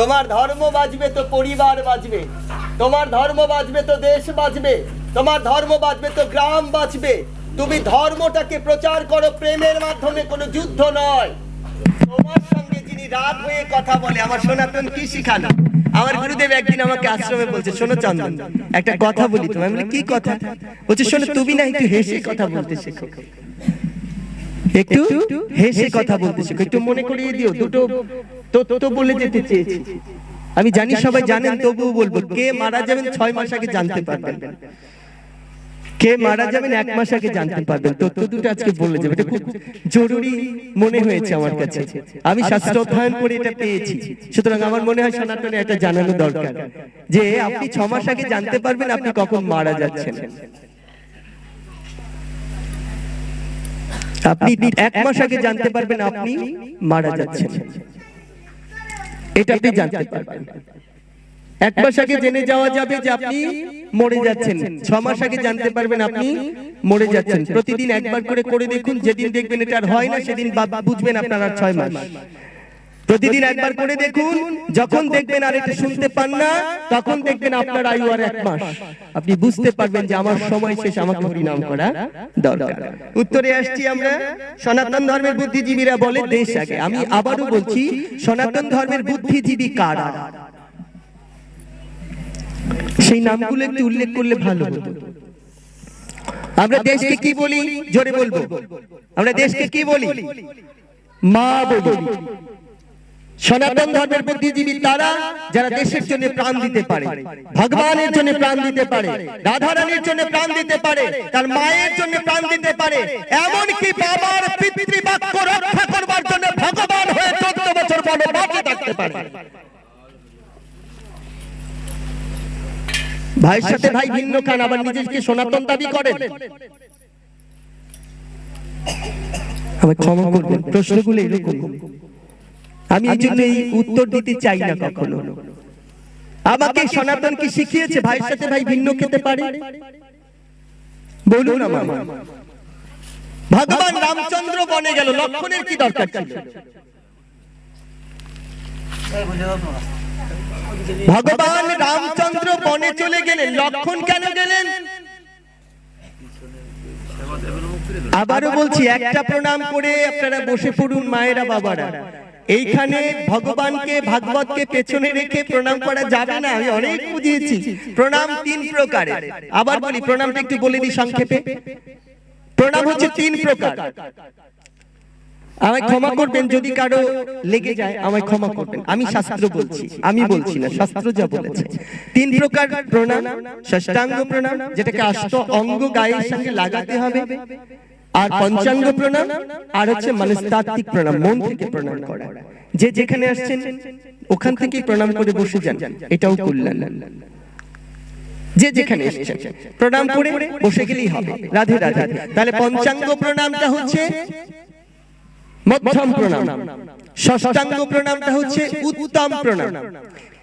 তোমার ধর্ম বাঁচবে তো পরিবার বাঁচবে তোমার ধর্ম বাঁচবে তো দেশ বাঁচবে তোমার ধর্ম বাঁচবে তো গ্রাম বাঁচবে তুমি ধর্মটাকে প্রচার করো প্রেমের মাধ্যমে কোনো যুদ্ধ নয়। তোমার সঙ্গে যিনি রাগ হয়ে কথা বলে আমার সনাতন কি শিখানো আমার গুরুদেব একদিন আমাকে আশ্রমে বলছে শোনো চন্দন একটা কথা বলি তোমায়। বলি, কি কথা? বলছে শোনো তুমি না একটু হেসে কথা বলতে শেখো। একটু হেসে কথা বলতে শেখো। একটু মনে করিয়ে দিও দুটো তো তো বলে যেতে চেয়েছি। আমি জানি সবাই জানেন তবুও বলব কে মারা যাবেন ছয় মাস আগে জানতে পারবেন। কে মারা যাবেন এক মাস আগে জানতে পারবেন। তথ্য দুটো আজকে বলে যাবে এটা খুব জরুরি মনে হয়েছে আমার কাছে। আমি শাস্ত্র অধ্যয়ন করে এটা পেয়েছি। সুতরাং আমার মনে হয় সনাতনে এটা জানানো দরকার। যে আপনি ছ মাস আগে জানতে পারবেন আপনি কখন মারা যাচ্ছেন। আপনি এক মাস আগে জানতে পারবেন আপনি মারা যাচ্ছেন। এটা আপনি জানতে পারবেন। এক মাস আগে জেনে যাওয়া যাবে যে আপনি মরে যাচ্ছেন। ছ মাস আগে জানতে পারবেন আপনি মরে যাচ্ছেন। প্রতিদিন একবার করে করে দেখুন যেদিন দেখবেন এটা আর হয় না সেদিন বুঝবেন আপনার আর ছয় মাস। প্রতিদিন একবার করে দেখুন, যখন দেখবেন আর এটা শুনতে পান না, তখন দেখবেন আপনার আয়ু আর এক মাস। আপনি বুঝতে পারবেন যে আমার সময় শেষ, আমাকে হরিনাম করা দরকার। উত্তরে আসছি আমরা, সনাতন ধর্মের বুদ্ধিজীবীরা বলে দেশ আগে। আমি আবারও বলছি, সনাতন ধর্মের বুদ্ধিজীবী কারা? সেই নামগুলো একটু উল্লেখ করলে ভালো হতো। আমরা দেশকে কি বলি? জোরে বলব। আমরা দেশকে কি বলি? মা বলি। সনাতন ধর্মের বুদ্ধিজীবী তারা, যারা দেশের জন্য প্রাণ দিতে পারে, ভগবানের জন্য প্রাণ দিতে পারে রাধা রানীর জন্য প্রাণ দিতে পারে, তার মায়ের জন্য প্রাণ দিতে পারে, এমনকি বাবার পিতৃবাক্য রক্ষা করবার জন্য ভগবান হয়ে চোদ্দ বছর বনবাসে থাকতে পারে। ভাইয়ের সাথে ভাই ভিন্ন খান, আবার নিজেকে সনাতন দাবি করেন? আমায় ক্ষমা করবেন, প্রশ্নগুলো এরকম। আমি এই জন্য এই উত্তর দিতে চাই না কখনো। আমাকে সনাতন কি শিখিয়েছে? ভাইয়ের সাথে ভাই ভিন্ন খেতে পারে? বলুন আমার ভগবান রামচন্দ্র বনে গেল লক্ষণের কি দরকার ছিল? ভগবান রামচন্দ্র বনে চলে গেলেন লক্ষণ কেন গেলেন? আবারও বলছি একটা প্রণাম করে আপনারা বসে পড়ুন মায়েরা বাবারা। এইখানে ভগবানকে, ভাগবতকে পেছনে রেখে প্রণাম করা যাবে না, আমি অনেক বুঝিয়েছি। প্রণাম তিন প্রকারের। আবার বলি, প্রণামটা একটু বলে দিই সংক্ষেপে। প্রণাম হচ্ছে তিন প্রকার। আমায় ক্ষমা করবেন যদি কারও লেগে যায়, আমায় ক্ষমা করবেন। আমি শাস্ত্র বলছি, আমি বলছি না, শাস্ত্র যা বলেছে। তিন প্রকার প্রণাম ষষ্ঠাঙ্গ প্রণাম, যেটাকে অষ্ট অঙ্গ গায়ের সঙ্গে লাগাতে হবে। আর পঞ্চাঙ্গ প্রণাম আর হচ্ছে মনস্তাত্ত্বিক প্রণাম মন থেকে প্রণাম করা। যে যেখানে আসছেন ওখান থেকে প্রণাম করে বসে যান। এটাও কল্যাণ যে যেখানে এসেছেন প্রণাম করে বসে গেলেই হবে। রাধে রাধে। তাহলে পঞ্চাঙ্গ প্রণামটা হচ্ছে মধ্যম প্রণাম। ষষ্ঠাঙ্গ প্রণামটা হচ্ছে উত্তম প্রণাম।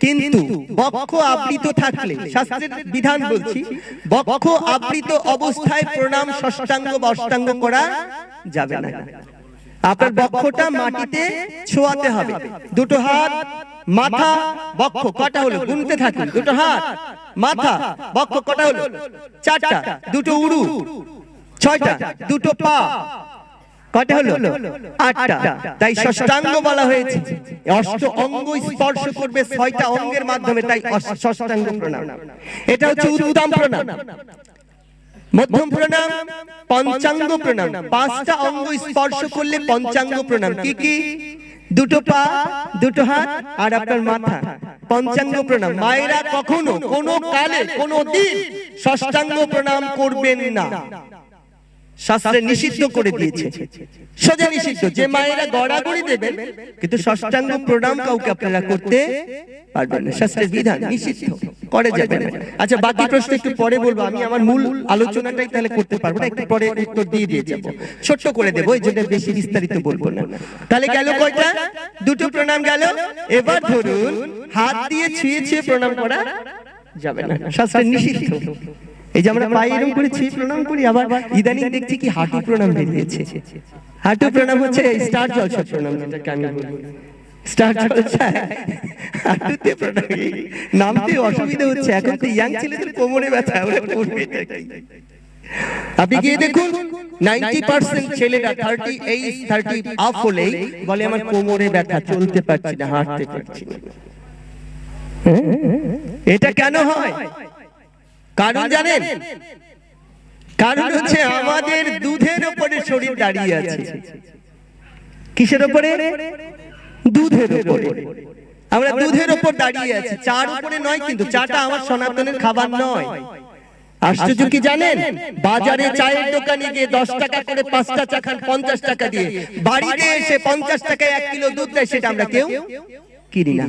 কিন্তু বক্ষ আবৃত থাকলে, শাস্ত্রের বিধান বলছি, বক্ষ আবৃত অবস্থায় প্রণাম ষষ্ঠাঙ্গ বা অষ্টাঙ্গ করা যাবে না। আপনার বক্ষটা মাটিতে ছোঁয়াতে হবে। দুটো হাত, মাথা, বক্ষ, কটা হলো? গুনতে থাকুন দুটো হাত, মাথা, বক্ষ, কটা হলো? চারটা। দুটো উড়ু ছয়টা। দুটো পা কটা হলো? আটটা। তাই ষষ্ঠাঙ্গ বলা হয়েছে। অষ্ট অঙ্গ স্পর্শ করবে ছয়টা অঙ্গের মাধ্যমে তাই ষষ্ঠাঙ্গ প্রণাম। এটা হচ্ছে উত্তম প্রণাম। মধ্যম প্রণাম পঞ্চাঙ্গ প্রণাম। পাঁচটা অঙ্গ স্পর্শ করলে পঞ্চাঙ্গ প্রণাম। কি কি? দুটো পা দুটো হাত আর আপনার মাথা। পঞ্চাঙ্গ প্রণাম। মায়েরা কখনো কোনো কালে কোনো দিন ষষ্ঠাঙ্গ প্রণাম করবেন না। শাস্ত্রে নিষিদ্ধ করে দিয়েছে। সোজা নিষিদ্ধ, যে মায়েরা গড়াগড়ি দেবেন, কিন্তু ষষ্ঠাঙ্গ প্রণাম কাউকে আপনারা করতে পারবেন না। শাস্ত্রের বিধান নিষিদ্ধ, করে আচ্ছা বাকি প্রশ্ন একটু পরে বলব, আমি আমার মূল আলোচনাটাই তাহলে করতে পারব না, একটু পরে উত্তর দিয়ে দিয়ে যাব। ছোট্ট করে দেবো, এই জন্য বেশি বিস্তারিত বলব না। তাহলে গেল কয়টা? দুটো প্রণাম গেল। এবার ধরুন, হাত দিয়ে ছুঁয়ে ছুঁয়ে প্রণাম করা যাবে না। শাস্ত্রের নিষিদ্ধ। এই যে আমরা পায়ে এরকম করে প্রণাম করি আবার ইদানিং দেখছি কি হাঁটু প্রণাম বেরিয়েছে হাঁটু প্রণাম হচ্ছে স্টার জলসা প্রণাম যেটাকে আমি বলি। স্টার চলছে হাঁটুতে প্রণামী নামতে অসুবিধা হচ্ছে। এখন তো ইয়াং ছেলেদের কোমরে ব্যথা ওরা করবে আপনি গিয়ে দেখুন ছেলেরা এই আপ হলেই বলে আমার কোমরে ব্যথা চলতে পারছি না হাঁটতে পারছি না? এটা কেন হয়? কারণ জানেন কারণ হচ্ছে আমাদের দুধের উপরে শরীর দাঁড়িয়ে আছে। কিসের উপরে দুধের উপরে আমরা দুধের উপর দাঁড়িয়ে আছি। চার উপরে নয় কিন্তু চাটা আমার সনাতনের খাবার নয়। আশ্চর্য কি জানেন? বাজারে চায়ের দোকানে গিয়ে দশ টাকা করে পাঁচটা চা খান পঞ্চাশ টাকা দিয়ে। বাড়িতে এসে পঞ্চাশ টাকায় এক কিলো দুধ দেয় সেটা আমরা কেউ কিনি না।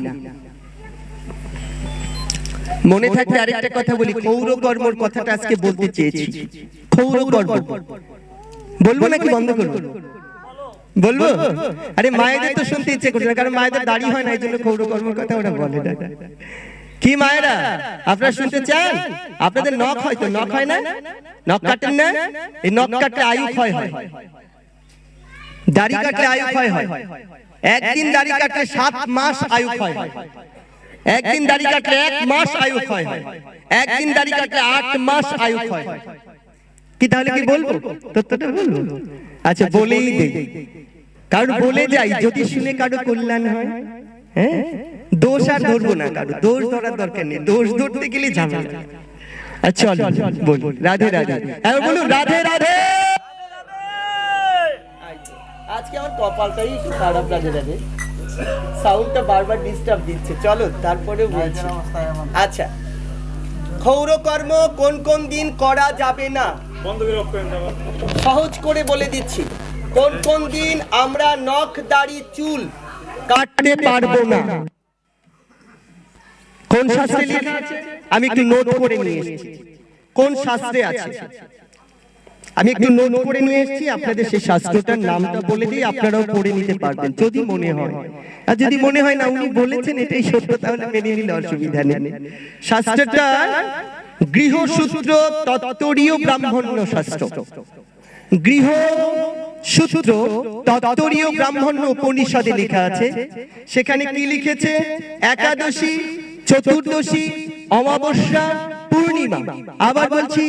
মনে থাকবে আরেকটা কথা বলি, ক্ষৌর কর্মর কথাটা আজকে বলতে চেয়েছি। ক্ষৌর কর্ম। বলব নাকি বন্ধ করব? বলব? আরে মায়েদের তো শুনতে ইচ্ছে করছে না, কারণ মায়েদের দাড়ি হয় না, এই জন্য ক্ষৌর কর্মর কথা ওরা বলে না। কি মায়েরা, আপনারা শুনতে চান? আপনাদের নখ হয় তো, নখ হয় না? নখ কাটেন না? এই নখ কাটলে আয়ু ক্ষয় হয়। দাড়ি কাটলে আয়ু ক্ষয় হয়। একদিন দাড়ি কাটলে সাত মাস আয়ু ক্ষয় হয়। একদিন দাড়ি কাটলে এক মাস আয়ু হয়। একদিন দাড়ি কাটলে আট মাস আয়ু হয়। কি তাহলে কি বলব? তত্ত্বটা বলব আচ্ছা বলেই দেই। কারণ বলে যাই যদি শুনে কারও কল্যাণ হয় হ্যাঁ। দোষ আর ধরবো না কারও। দোষ ধরার দরকার নেই। দোষ ধরতে গেলে ঝামেলা। আচ্ছা চল বলুন। রাধে রাধে। এবার বলুন রাধে রাধে আজকে আমার কপালটাই খারাপ লাগে যাবে সাউন্ডটা বারবার ডিস্টার্ব দিচ্ছে। চলো তারপরে বলছি। আচ্ছা। ক্ষৌর কর্ম কোন কোন দিন করা যাবে না। সহজ করে বলে দিচ্ছি। কোন কোন দিন আমরা নখ দাড়ি চুল কাটতে পারব না। কোন শাস্ত্রে আমি একটু নোট করে নিয়ে এসেছি। কোন শাস্ত্রে আছে? আমি একটু নোট করে নিয়ে এসেছি, আপনাদের সেই শাস্ত্রটার নামটা বলে দিই, আপনারাও পড়ে নিতে পারবেন, যদি মনে হয়। আর যদি মনে হয় না, উনি বলেছেন এটাই সত্য, তাহলে মেনে নিলে অসুবিধা নেই। শাস্ত্রটা গৃহসূত্র তত্তরীয় ব্রাহ্মণ্য শাস্ত্র গৃহ সূত্র তত্তরীয় ব্রাহ্মণ্য উপনিষদে লেখা আছে। সেখানে কি লিখেছে? একাদশী, চতুর্দশী, অমাবস্যা, পূর্ণিমা। আবার বলছি,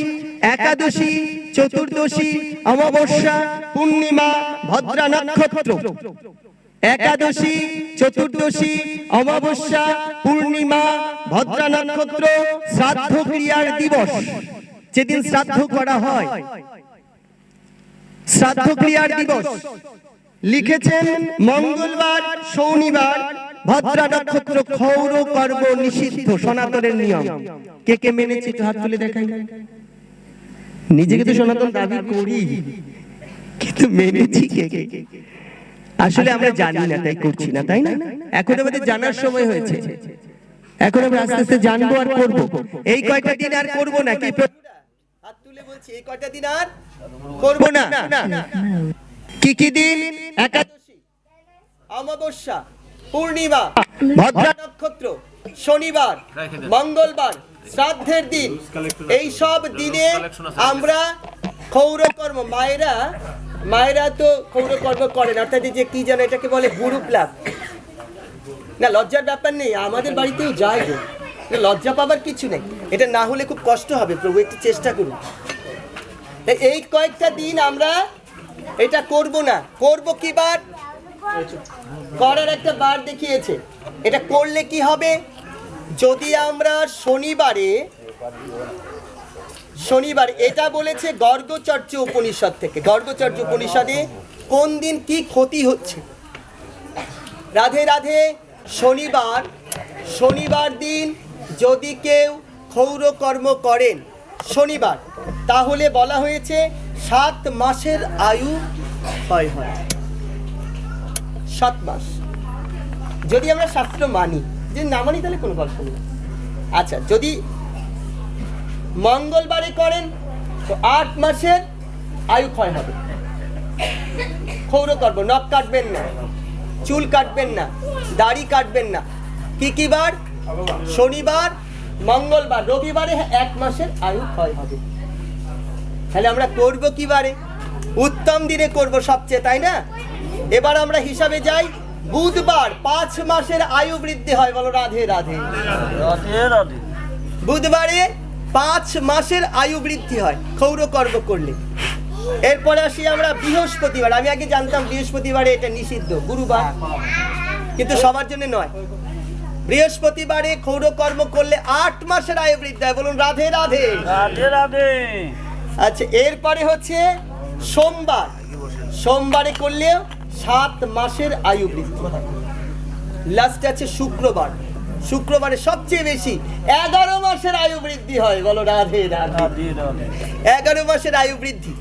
একাদশী চতুর্দশী, অমাবস্যা, পূর্ণিমা, ভদ্রা নক্ষত্র। একাদশী, চতুর্দশী, অমাবস্যা, পূর্ণিমা, ভদ্রা নক্ষত্র, শ্রাদ্ধ ক্রিয়ার দিবস। যেদিন শ্রাদ্ধ করা হয়। শ্রাদ্ধ ক্রিয়ার দিবস। লিখেছেন মঙ্গলবার, শনিবার, ভদ্রা নক্ষত্র ক্ষৌর কর্ম নিষিদ্ধ, সনাতনের নিয়ম। কে কে মেনেছে হাত তুলে দেখাই? নিজেকে তো সনাতন দাবি করি। কিন্তু মেনেছি কে কে আসলে আমরা জানি না তাই করছি না তাই না? এখন আমাদের জানার সময় হয়েছে। এখন আমরা আস্তে আস্তে জানব আর করব। এই কয়টা দিন আর করব না কি হাত তুলে বলছি এই কয়টা দিন আর করব না। কি কি দিন? একাদশী অমাবস্যা পূর্ণিমা ভদ্রা নক্ষত্র শনিবার মঙ্গলবার শ্রাদ্ধের দিন। এই সব দিনে আমরা ক্ষৌরকর্ম মায়েরা মায়েরা তো ক্ষৌরকর্ম করেন। অর্থাৎ এই যে কি যেন এটাকে বলে গুরু প্লাব না লজ্জার ব্যাপার নেই আমাদের বাড়িতেও যায় গো। না, লজ্জা পাবার কিছু নেই। এটা না হলে খুব কষ্ট হবে প্রভু একটু চেষ্টা করুন। এই কয়েকটা দিন আমরা এটা করব না। করব কি বার? করার একটা বার দেখিয়েছে। এটা করলে কি হবে? যদি আমরা শনিবারে, শনিবার, এটা বলেছে গর্গচর্য উপনিষদ থেকে। গর্গচর্য উপনিষদে কোন দিন কি ক্ষতি হচ্ছে? রাধে রাধে, শনিবার শনিবার দিন যদি কেউ ক্ষৌর কর্ম করেন, শনিবার, তাহলে বলা হয়েছে সাত মাসের আয়ু ক্ষয় হয়। সাত মাস। যদি আমরা শাস্ত্র মানি যে না মানি তাহলে কোনো গল্প নেই। আচ্ছা যদি মঙ্গলবারে করেন, তো আট মাসের আয়ু ক্ষয় হবে? ক্ষৌর কর্ম নখ কাটবেন না, চুল কাটবেন না, দাড়ি কাটবেন না। কি কি বার? শনিবার, মঙ্গলবার, রবিবারে এক মাসের আয়ু ক্ষয় হবে? তাহলে আমরা করব কি বারে? উত্তম দিনে করব সবচেয়ে, তাই না? এবার আমরা হিসাবে যাই। বুধবার পাঁচ মাসের আয়ু বৃদ্ধি হয় বলো রাধে রাধে। বুধবারে পাঁচ মাসের আয়ু বৃদ্ধি হয় ক্ষৌরকর্ম করলে। এরপরে আসি আমরা বৃহস্পতিবার। আমি আগে জানতাম বৃহস্পতিবারে এটা নিষিদ্ধ গুরুবার। কিন্তু সবার জন্য নয়। বৃহস্পতিবারে ক্ষৌরকর্ম করলে আট মাসের আয়ু বৃদ্ধি হয় বলুন রাধে রাধে। রাধে রাধে। আচ্ছা এরপরে হচ্ছে সোমবার। সোমবারে করলেও সাত মাসের আয়ু বৃদ্ধি। লাস্টে আছে শুক্রবার। শুক্রবারে সবচেয়ে বেশি এগারো মাসের আয়ু বৃদ্ধি হয়। বলো রাধে রাধে। এগারো মাসের আয়ু বৃদ্ধি।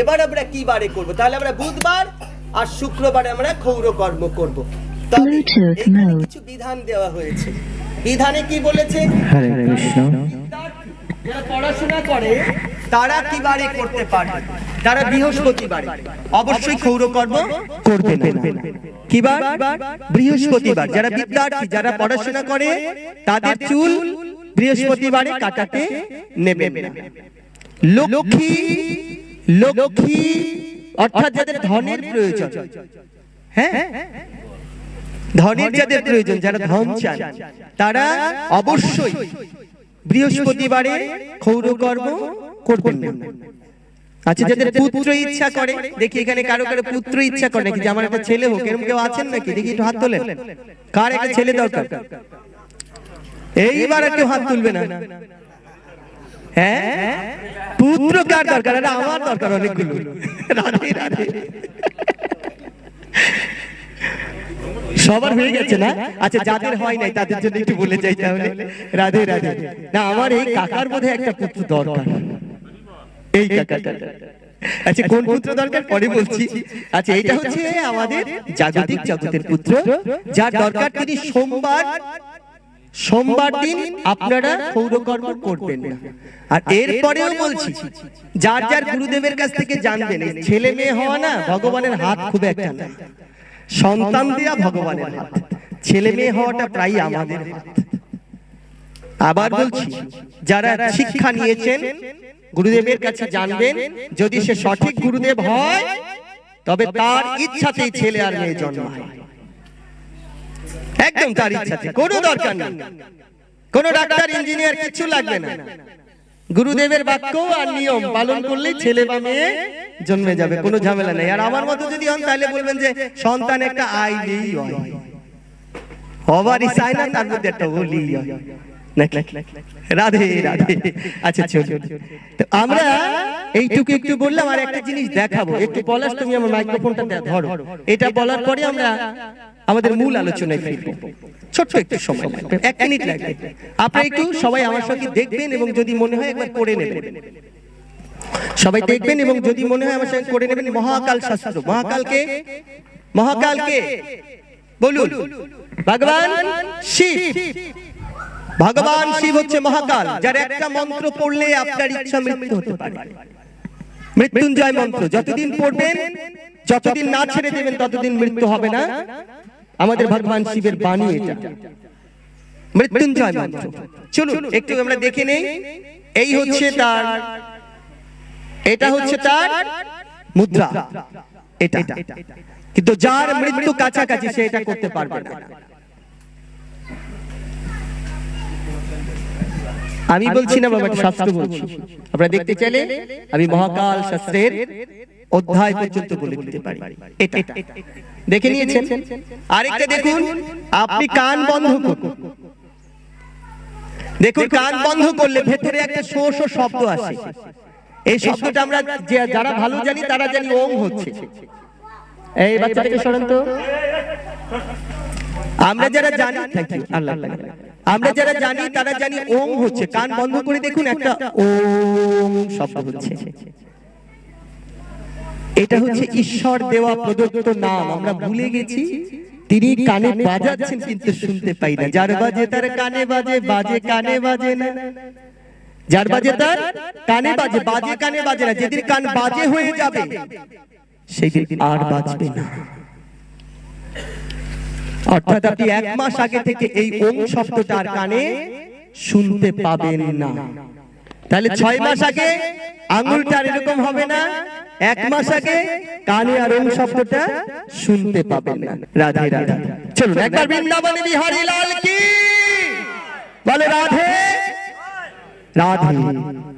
এবার আমরা কি বারে করব? তাহলে আমরা বুধবার আর শুক্রবারে আমরা ক্ষৌর কর্ম করব। তবে এখানে কিছু বিধান দেওয়া হয়েছে। বিধানে কি বলেছে? হরে কৃষ্ণ। যারা পড়াশোনা করে, তারা কি বারে করতে পারে? তারা বৃহস্পতিবারে। অবশ্যই ক্ষৌর কর্ম করবে না। কিবার? বৃহস্পতিবার। যারা বিদ্যার্থী, যারা পড়াশোনা করে, তাদের চুল বৃহস্পতিবারে কাটাতে নেবেন না। লক্ষ্মী লক্ষ্মী, অর্থাৎ যাদের ধনের প্রয়োজন। হ্যাঁ? ধনের যাদের প্রয়োজন, যারা ধন চান, তারা অবশ্যই বৃহস্পতিবারে ক্ষৌর কর্ম করবেন না। আচ্ছা যাদের পুত্র ইচ্ছা করে দেখি এখানে কারও কারও পুত্র ইচ্ছা করে নাকি যে আমার একটা ছেলে হোক এরকম কেউ আছেন নাকি? দেখি একটু হাত তোলেন। কার একটা ছেলে দরকার? এইবার কেউ হাত তুলবে না। হ্যাঁ? পুত্র কার দরকার? আরে আমার দরকার অনেকগুলো। রাধে রাধে। সবার হয়ে গেছে না? আচ্ছা যাদের হয় নাই, তাদের জন্য একটু বলে যাই তাহলে। রাধে রাধে। না, আমার এই কাকার বোধহয় একটা পুত্র দরকার। এই কাকাটা আচ্ছা কোন পুত্র দরকার? পরে বলছি। আচ্ছা এটা হচ্ছে আমাদের জাগতিক জগতের পুত্র। যার দরকার তিনি সোমবার সোমবার দিন আপনারা সৌরকর্ম করবেন না। আর এরপরেও বলছি, যার যার গুরুদেবের কাছ থেকে জানবেন, ছেলে মেয়ে হওয়া না, ভগবানের হাত খুব একটা না। সন্তান দেয়া ভগবানের হাত। ছেলে মেয়ে হওয়াটা প্রায় আমাদের হাত। আবার বলছি, যারা শিক্ষা নিয়েছেন, গুরুদেবের কাছে জানবেন, যদি সে সঠিক গুরুদেব হয়, তবে তার ইচ্ছাতেই ছেলে আর মেয়ে জন্মায়। একদম তার ইচ্ছাতে কোনো দরকার নেই। কোনো ডাক্তার, ইঞ্জিনিয়ার কিছু লাগবে না। গুরুদেবের বাক্য আর নিয়ম পালন করলেই ছেলে বা মেয়ে জন্মে যাবে কোনো ঝামেলা নেই। আর আমার মতো যদি হন তাহলে বলবেন যে সন্তান একটা আইলেই হয়। হবারই চাই না তার মধ্যে একটা নাকি রাধে রাধে। আচ্ছা চলুন তো আমরা এইটুকু একটু বললাম আর একটা জিনিস দেখাবো। একটু পলাশ তুমি আমার মাইক্রোফোনটা ধরো। এটা বলার পরে আমরা আমাদের মূল আলোচনায় ফিরবো। ছোট্ট একটু সময় লাগবে এক মিনিট লাগবে। আপনারা একটু সবাই আমার সঙ্গে দেখবেন এবং যদি মনে হয় একবার করে নেবেন। সবাই দেখবেন এবং যদি মনে হয় আমার সঙ্গে করে নেবেন মহাকাল শাস্ত্র। মহাকালকে মহাকালকে বলুন। ভগবান শিব। ভগবান শিব হচ্ছে মহাকাল যার একটা মন্ত্র পড়লে আপনার ইচ্ছা মৃত্যু হতে পারে। মৃত্যুঞ্জয় মন্ত্র যতদিন পড়বেন যতদিন না ছেড়ে দেবেন ততদিন মৃত্যু হবে না। আমাদের ভগবান শিবের বাণী এটা। মৃত্যুঞ্জয় মন্ত্র। চলুন একটু আমরা দেখে নেই। এই হচ্ছে তার এটা হচ্ছে তার মুদ্রা। এটা কিন্তু যার মৃত্যু কাছাকাছি সে এটা করতে পারবে না। আমি বলছি না বাবা শাস্ত্র বলছি। আপনারা দেখতে চাইলে আমি মহাকাল শাস্ত্রের অধ্যায় পর্যন্ত বলে দিতে পারি। এটা দেখে নিয়েছেন? আরেকটা দেখুন আপনি কান বন্ধ করুন। দেখুন কান বন্ধ করলে ভেতরে একটা শো শো শব্দ আসে। এই শব্দটা আমরা যারা ভালো জানি তারা জানি ওম হচ্ছে। এই বাচ্চাটাকে সরান তো। আমরা যারা জানি আল্লাহ। আমরা যারা জানি তারা জানি ওম হচ্ছে। কান বন্ধ করে দেখুন একটা ওম শব্দ হচ্ছে। এটা হচ্ছে ঈশ্বর দেওয়া প্রদত্ত নাম। আমরা ভুলে গেছি। তিনি কানে বাজাচ্ছেন কিন্তু শুনতে পাই না। যার বাজে তার কানে বাজে বাজে কানে বাজে না। যার বাজে তার কানে বাজে বাজে কানে বাজে না যেদিন কান বাজে হয়ে যাবে সেদিন আর বাজবে না। অর্থাৎ আপনি এক মাস আগে থেকে এই ওম শব্দটা আর কানে শুনতে পাবেন না। তাহলে ছয় মাস আগে আঙুলটা আর এরকম হবে না এক মাস আগে কানে আর ওম শব্দটা শুনতে পাবেন না। রাধে রাধে। চলুন একবার বৃন্দাবনে বিহারী লাল কি? বলে রাধে। রাধে